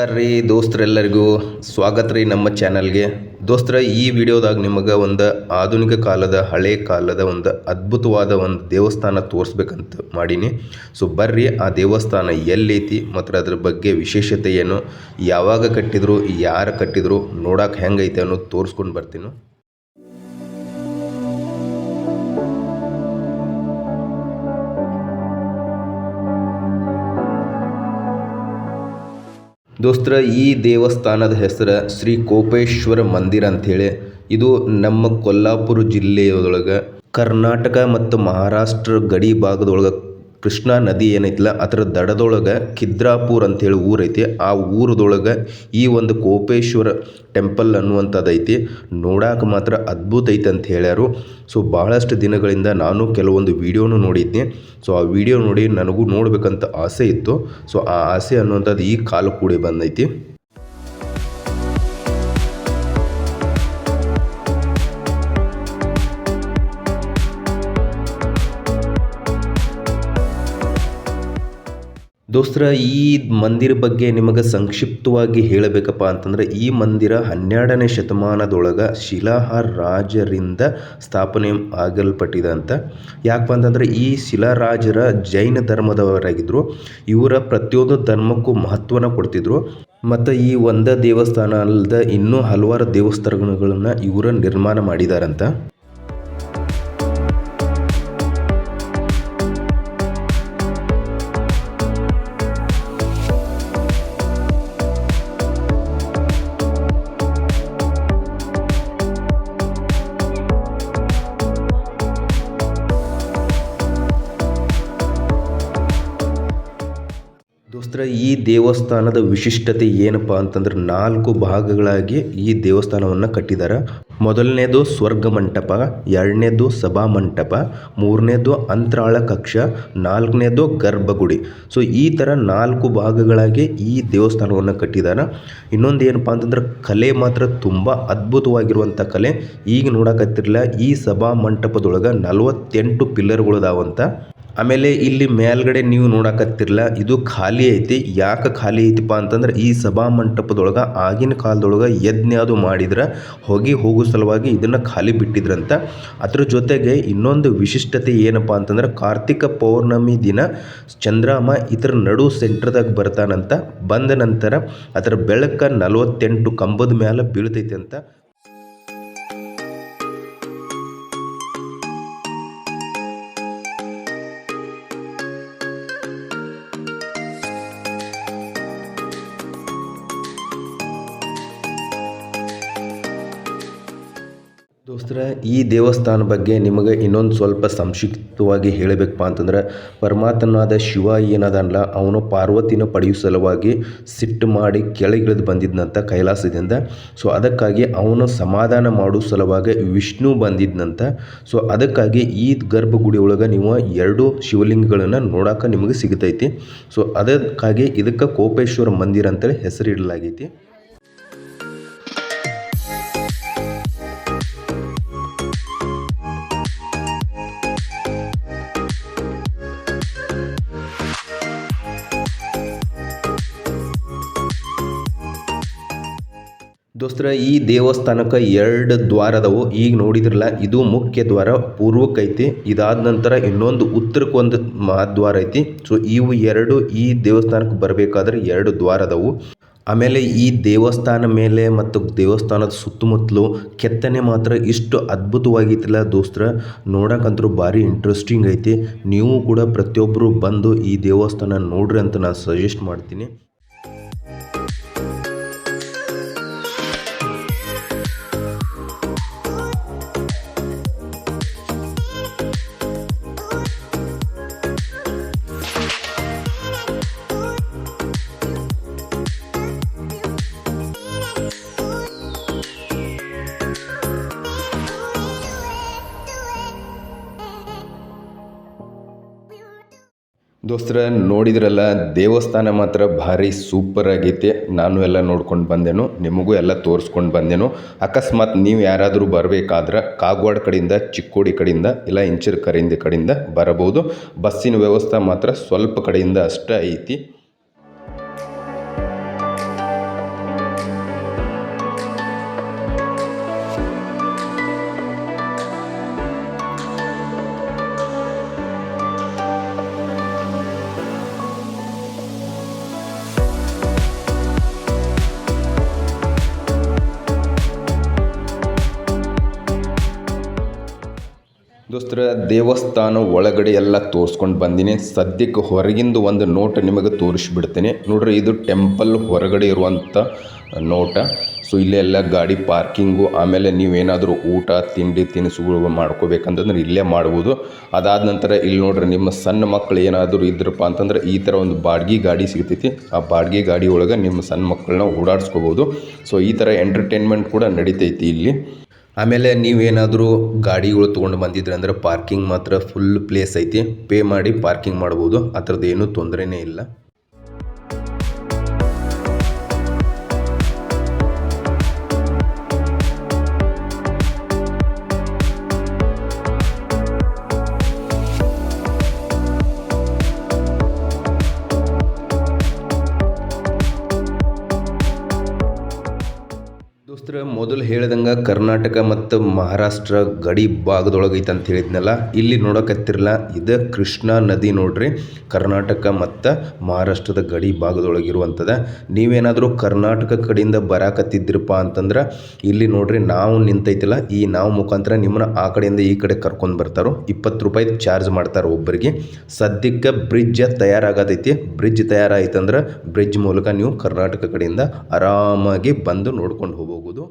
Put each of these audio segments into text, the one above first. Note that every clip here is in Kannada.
ನಮಸ್ಕಾರ ರೀ ದೋಸ್ತರೆಲ್ಲರಿಗೂ. ಸ್ವಾಗತ ರೀ ನಮ್ಮ ಚಾನಲ್ಗೆ. ದೋಸ್ತರ, ಈ ವಿಡಿಯೋದಾಗ ನಿಮಗೆ ಒಂದು ಆಧುನಿಕ ಕಾಲದ, ಹಳೆ ಕಾಲದ ಒಂದು ಅದ್ಭುತವಾದ ಒಂದು ದೇವಸ್ಥಾನ ತೋರಿಸ್ಬೇಕಂತ ಮಾಡೀನಿ. ಸೊ, ಬರ್ರಿ, ಆ ದೇವಸ್ಥಾನ ಎಲ್ಲೈತಿ, ಮತ್ತು ಅದ್ರ ಬಗ್ಗೆ ವಿಶೇಷತೆ ಏನು, ಯಾವಾಗ ಕಟ್ಟಿದ್ರು, ಯಾರು ಕಟ್ಟಿದ್ರು, ನೋಡೋಕೆ ಹೆಂಗೈತೆ ಅನ್ನೋದು ತೋರಿಸ್ಕೊಂಡು ಬರ್ತೀನಿ. ದೋಸ್ತರ, ಈ ದೇವಸ್ಥಾನದ ಹೆಸರು ಶ್ರೀ ಕೋಪೇಶ್ವರ ಮಂದಿರ ಅಂಥೇಳಿ. ಇದು ನಮ್ಮ ಕೊಲ್ಲಾಪುರ ಜಿಲ್ಲೆಯೊಳಗೆ ಕರ್ನಾಟಕ ಮತ್ತು ಮಹಾರಾಷ್ಟ್ರ ಗಡಿ ಭಾಗದೊಳಗೆ ಕೃಷ್ಣಾ ನದಿ ಏನೈತಿಲ್ಲ, ಅದರ ದಡದೊಳಗೆ ಹೇಳಿ ಅಂತೇಳಿ ಊರೈತಿ. ಆ ಊರದೊಳಗೆ ಈ ಒಂದು ಕೋಪೇಶ್ವರ ಟೆಂಪಲ್ ಅನ್ನುವಂಥದ್ದು ಐತಿ ನೋಡಕ್ಕೆ ಮಾತ್ರ ಅದ್ಭುತ ಐತೆ ಅಂತ ಹೇಳ್ಯಾರು. ಸೊ ಭಾಳಷ್ಟು ದಿನಗಳಿಂದ ನಾನು ಕೆಲವೊಂದು ವೀಡಿಯೋನು ನೋಡಿದ್ದೆ ಸೊ, ಆ ವಿಡಿಯೋ ನೋಡಿ ನನಗೂ ನೋಡಬೇಕಂತ ಆಸೆ ಇತ್ತು. ಸೊ, ಆ ಆಸೆ ಅನ್ನುವಂಥದ್ದು ಈ ಕಾಲ ಕೂಡಿ ಬಂದೈತಿ. ದೋಸ್ತರ, ಈ ಮಂದಿರ ಬಗ್ಗೆ ನಿಮಗೆ ಸಂಕ್ಷಿಪ್ತವಾಗಿ ಹೇಳಬೇಕಪ್ಪ ಅಂತಂದ್ರೆ, ಈ ಮಂದಿರ ಹನ್ನೆರಡನೇ ಶತಮಾನದೊಳಗೆ ಶಿಲಾಹಾರ್ ರಾಜರಿಂದ ಸ್ಥಾಪನೆ ಆಗಲ್ಪಟ್ಟಿದೆ ಅಂತ ಯಾಕಪ್ಪ ಅಂತಂದ್ರೆ, ಈ ಶಿಲಾರಾಜರ ಜೈನ ಧರ್ಮದವರಾಗಿದ್ದರು ಇವರ ಪ್ರತಿಯೊಂದು ಧರ್ಮಕ್ಕೂ ಮಹತ್ವನ ಕೊಡ್ತಿದ್ರು. ಮತ್ತು ಈ ಒಂದೇ ದೇವಸ್ಥಾನ ಅಲ್ಲದೆ ಇನ್ನೂ ಹಲವಾರು ದೇವಸ್ಥಾನಗಳನ್ನು ಇವರ ನಿರ್ಮಾಣ ಮಾಡಿದಾರಂತ. ದೋಸ್ತರ ಈ ದೇವಸ್ಥಾನದ ವಿಶಿಷ್ಟತೆ ಏನಪ್ಪ ಅಂತಂದ್ರೆ ನಾಲ್ಕು ಭಾಗಗಳಾಗಿ ಈ ದೇವಸ್ಥಾನವನ್ನು ಕಟ್ಟಿದ್ದಾರೆ ಮೊದಲನೇದು ಸ್ವರ್ಗ ಮಂಟಪ, ಎರಡನೇದು ಸಭಾ ಮಂಟಪ, ಮೂರನೇದು ಅಂತರಾಳ ಕಕ್ಷ, ನಾಲ್ಕನೇದು ಗರ್ಭಗುಡಿ. ಸೊ ಈ ಥರ ನಾಲ್ಕು ಭಾಗಗಳಾಗಿ ಈ ದೇವಸ್ಥಾನವನ್ನು ಕಟ್ಟಿದ್ದಾರೆ ಇನ್ನೊಂದು ಏನಪ್ಪ ಅಂತಂದ್ರೆ ಕಲೆ ಮಾತ್ರ ತುಂಬ ಅದ್ಭುತವಾಗಿರುವಂಥ ಕಲೆ. ಈಗ ನೋಡಕತ್ತಿರಲ್ಲ, ಈ ಸಭಾ ಮಂಟಪದೊಳಗೆ ನಲವತ್ತೆಂಟು ಪಿಲ್ಲರ್ಗಳದಾವಂತ ಆಮೇಲೆ ಇಲ್ಲಿ ಮೇಲ್ಗಡೆ ನೀವು ನೋಡಕತ್ತಿರಲ್ಲ ಇದು ಖಾಲಿ ಐತಿ. ಯಾಕೆ ಖಾಲಿ ಐತಿಪ್ಪ ಅಂತಂದ್ರೆ, ಈ ಸಭಾ ಮಂಟಪದೊಳಗೆ, ಆಗಿನ ಕಾಲದೊಳಗೆ ಯಜ್ಞ ಅದು ಮಾಡಿದ್ರೆ, ಹೊಗೆ ಹೋಗೋ ಸಲುವಾಗಿ ಇದನ್ನು ಖಾಲಿ ಬಿಟ್ಟಿದ್ರಂತ. ಅದ್ರ ಜೊತೆಗೆ ಇನ್ನೊಂದು ವಿಶಿಷ್ಟತೆ ಏನಪ್ಪ ಅಂತಂದ್ರೆ, ಕಾರ್ತಿಕ ಪೌರ್ಣಮಿ ದಿನ ಚಂದ್ರಾಮ ಇದರ ನಡು ಸೆಂಟ್ರದಾಗ ಬರ್ತಾನಂತ. ಬಂದ ನಂತರ ಅದರ ಬೆಳಕ ನಲವತ್ತೆಂಟು ಕಂಬದ ಮೇಲೆ ಬೀಳ್ತೈತೆ ಅಂತ ದೋಸ್ತರ, ಈ ದೇವಸ್ಥಾನ ಬಗ್ಗೆ ನಿಮಗೆ ಇನ್ನೊಂದು ಸ್ವಲ್ಪ ಸಂಕ್ಷಿಪ್ತವಾಗಿ ಹೇಳಬೇಕಪ್ಪ ಅಂತಂದ್ರೆ, ಪರಮಾತ್ಮನಾದ ಶಿವ ಏನದಲ್ಲ ಅವನು ಪಾರ್ವತಿನ ಪಡೆಯುವ ಸಲುವಾಗಿ ಸಿಟ್ಟು ಮಾಡಿ ಕೆಳಗಿಳಿದು ಬಂದಿದ್ನಂತ ಕೈಲಾಸದಿಂದ ಸೊ ಅದಕ್ಕಾಗಿ ಅವನು ಸಮಾಧಾನ ಮಾಡೋ ಸಲುವಾಗಿ ವಿಷ್ಣು ಬಂದಿದ್ನಂತ. ಸೊ ಅದಕ್ಕಾಗಿ ಈ ಗರ್ಭಗುಡಿ ಒಳಗೆ ನೀವು ಎರಡು ಶಿವಲಿಂಗಗಳನ್ನು ನೋಡೋಕೆ ನಿಮಗೆ ಸಿಗ್ತೈತಿ. ಸೊ ಅದಕ್ಕಾಗಿ ಇದಕ್ಕೆ ಕೋಪೇಶ್ವರ ಮಂದಿರ ಅಂತೇಳಿ ಹೆಸರಿಡಲಾಗೈತಿ. ದೋಸ್ತರ ಈ ದೇವಸ್ಥಾನಕ್ಕೆ ಎರಡು ದ್ವಾರ ಅದಾವು ಈಗ ನೋಡಿದ್ರಲ್ಲ, ಇದು ಮುಖ್ಯ ದ್ವಾರ ಪೂರ್ವಕ್ಕೆ ಐತಿ ಇದಾದ ನಂತರ ಇನ್ನೊಂದು ಉತ್ತರಕ್ಕೆ ಒಂದು ಮಹಾದ್ವಾರ ಐತಿ. ಸೊ ಇವು ಎರಡು ಈ ದೇವಸ್ಥಾನಕ್ಕೆ ಬರಬೇಕಾದ್ರೆ ಎರಡು ದ್ವಾರ ಅದಾವು ಆಮೇಲೆ ಈ ದೇವಸ್ಥಾನ ಮೇಲೆ ಮತ್ತು ದೇವಸ್ಥಾನದ ಸುತ್ತಮುತ್ತಲು ಕೆತ್ತನೆ ಮಾತ್ರ ಇಷ್ಟು ಅದ್ಭುತವಾಗಿತ್ತಲ್ಲ ದೋಸ್ತರ. ನೋಡೋಕ್ಕಂತರೂ ಭಾರಿ ಇಂಟ್ರೆಸ್ಟಿಂಗ್ ಐತಿ. ನೀವು ಕೂಡ ಪ್ರತಿಯೊಬ್ಬರು ಬಂದು ಈ ದೇವಸ್ಥಾನ ನೋಡ್ರಿ ಅಂತ ನಾನು ಸಜೆಸ್ಟ್ ಮಾಡ್ತೀನಿ. ದೋಸ್ತರ, ನೋಡಿದ್ರಲ್ಲ, ದೇವಸ್ಥಾನ ಮಾತ್ರ ಭಾರಿ ಸೂಪರ್ ಆಗೈತೆ. ನಾನು ಎಲ್ಲ ನೋಡ್ಕೊಂಡು ಬಂದೆನು, ನಿಮಗೂ ಎಲ್ಲ ತೋರಿಸ್ಕೊಂಡು ಬಂದೆನು. ಅಕಸ್ಮಾತ್ ನೀವು ಯಾರಾದರೂ ಬರಬೇಕಾದ್ರೆ ಕಾಗವಾಡ ಕಡೆಯಿಂದ, ಚಿಕ್ಕೋಡಿ ಕಡೆಯಿಂದ, ಇಲ್ಲ ಇಂಚಿರ ಕರೆಯಿಂದ ಕಡೆಯಿಂದ ಬರಬಹುದು. ಬಸ್ಸಿನ ವ್ಯವಸ್ಥೆ ಮಾತ್ರ ಸ್ವಲ್ಪ ಕಡೆಯಿಂದ ಅಷ್ಟೇ ಐತಿ. ದೇವಸ್ಥಾನ ಒಳಗಡೆ ಎಲ್ಲ ತೋರಿಸ್ಕೊಂಡು ಬಂದಿನಿ. ಸದ್ಯಕ್ಕೆ ಹೊರಗಿಂದ ಒಂದು ನೋಟ ನಿಮಗೆ ತೋರಿಸ್ಬಿಡ್ತೀನಿ. ನೋಡ್ರಿ, ಇದು ಟೆಂಪಲ್ ಹೊರಗಡೆ ಇರುವಂಥ ನೋಟ. ಸೊ, ಇಲ್ಲೇ ಎಲ್ಲ ಗಾಡಿ ಪಾರ್ಕಿಂಗು, ಆಮೇಲೆ ನೀವೇನಾದರೂ ಊಟ, ತಿಂಡಿ, ತಿನಿಸುಗಳು ಮಾಡ್ಕೋಬೇಕಂತಂದ್ರೆ ಇಲ್ಲೇ ಮಾಡ್ಬೋದು. ಅದಾದ ನಂತರ ಇಲ್ಲಿ ನೋಡ್ರಿ, ನಿಮ್ಮ ಸಣ್ಣ ಮಕ್ಕಳು ಏನಾದರೂ ಇದ್ರಪ್ಪ ಅಂತಂದ್ರೆ ಈ ಥರ ಒಂದು ಬಾಡ್ಗೆ ಗಾಡಿ ಸಿಗ್ತೈತಿ. ಆ ಬಾಡ್ಗೆ ಗಾಡಿ ಒಳಗೆ ನಿಮ್ಮ ಸಣ್ಣ ಮಕ್ಕಳನ್ನ ಓಡಾಡಿಸ್ಕೋಬೋದು. ಸೊ, ಈ ಥರ ಎಂಟರ್ಟೈನ್ಮೆಂಟ್ ಕೂಡ ನಡೀತೈತಿ ಇಲ್ಲಿ. ಆಮೇಲೆ ನೀವೇನಾದರೂ ಗಾಡಿಗಳು ತೊಗೊಂಡು ಬಂದಿದ್ರಿ ಅಂದ್ರೆ ಪಾರ್ಕಿಂಗ್ ಮಾತ್ರ ಫುಲ್ ಪ್ಲೇಸ್ ಐತಿ. ಪೇ ಮಾಡಿ ಪಾರ್ಕಿಂಗ್ ಮಾಡ್ಬೋದು. ಆ ಥರದ್ದು ಏನೂ ತೊಂದರೆನೇ ಇಲ್ಲ. ಮೊದಲು ಹೇಳ್ದಂಗೆ ಕರ್ನಾಟಕ ಮತ್ತು ಮಹಾರಾಷ್ಟ್ರ ಗಡಿ ಭಾಗದೊಳಗೆ ಅಂತ ಹೇಳಿದ್ನಲ್ಲ, ಇಲ್ಲಿ ನೋಡಕತ್ತಿರಲ್ಲ, ಇದು ಕೃಷ್ಣಾ ನದಿ ನೋಡ್ರಿ, ಕರ್ನಾಟಕ ಮತ್ತು ಮಹಾರಾಷ್ಟ್ರದ ಗಡಿ ಭಾಗದೊಳಗಿರುವಂಥದ್ದು ನೀವೇನಾದರೂ ಕರ್ನಾಟಕ ಕಡೆಯಿಂದ ಬರಾಕತ್ತಿದ್ದಿರಪ್ಪ ಅಂತಂದ್ರೆ, ಇಲ್ಲಿ ನೋಡ್ರಿ ನಾವು ನಿಂತೈತಿಲ್ಲ, ಈ ನಾವು ಮುಖಾಂತರ ನಿಮ್ಮನ್ನ ಆ ಕಡೆಯಿಂದ ಈ ಕಡೆ ಕರ್ಕೊಂಡು ಬರ್ತಾರೋ. ಇಪ್ಪತ್ತು ರೂಪಾಯಿ ಚಾರ್ಜ್ ಮಾಡ್ತಾರೆ ಒಬ್ಬರಿಗೆ. ಸದ್ಯಕ್ಕೆ ಬ್ರಿಡ್ಜ್ ತಯಾರಾಗತೈತಿ ಬ್ರಿಡ್ಜ್ ತಯಾರಾಯ್ತಂದ್ರೆ ಬ್ರಿಡ್ಜ್ ಮೂಲಕ ನೀವು ಕರ್ನಾಟಕ ಕಡೆಯಿಂದ ಆರಾಮಾಗಿ ಬಂದು ನೋಡ್ಕೊಂಡು ಹೋಗ್ಬೋದು.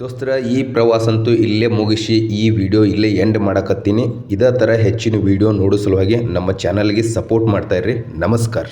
ದೋಸ್ತರ, ಈ ಪ್ರವಾಸ ಅಂತೂ ಇಲ್ಲೇ ಮುಗಿಸಿ ಈ ವಿಡಿಯೋ ಇಲ್ಲೇ ಎಂಡ್ ಮಾಡಕತ್ತೀನಿ. ಇದೇ ಥರ ಹೆಚ್ಚಿನ ವಿಡಿಯೋ ನೋಡೋ ಸಲುವಾಗಿ ನಮ್ಮ ಚಾನಲ್ಗೆ ಸಪೋರ್ಟ್ ಮಾಡ್ತಾಯಿರ್ರಿ ನಮಸ್ಕಾರ.